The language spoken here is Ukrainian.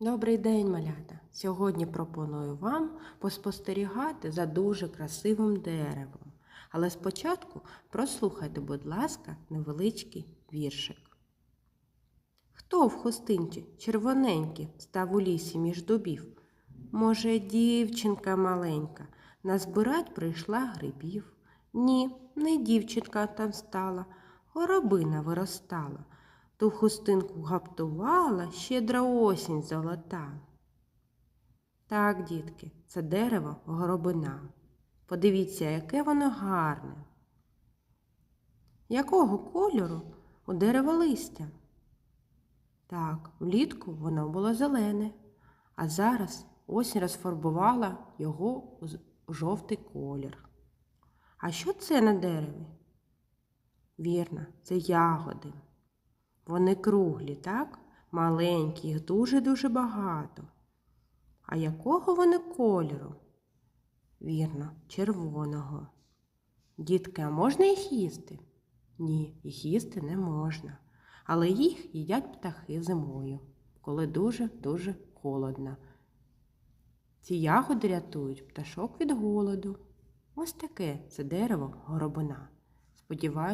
Добрий день, малята! Сьогодні пропоную вам поспостерігати за дуже красивим деревом. Але спочатку прослухайте, будь ласка, невеличкий віршик. Хто в хустинці червоненький став у лісі між дубів? Може, дівчинка маленька, назбирать прийшла грибів? Ні, не дівчинка там стала, горобина виростала. Ту хустинку гаптувала щедра осінь золота. Так, дітки, це дерево горобина. Подивіться, яке воно гарне. Якого кольору у дерева листя? Так, влітку воно було зелене, а зараз осінь розфарбувала його у жовтий колір. А що це на дереві? Вірно, це ягоди. Вони круглі, так? Маленькі, їх дуже-дуже багато. А якого вони кольору? Вірно, червоного. Дітки, а можна їх їсти? Ні, їх їсти не можна. Але їх їдять птахи зимою, коли дуже-дуже холодно. Ці ягоди рятують пташок від голоду. Ось таке це дерево горобина. Сподіваюся.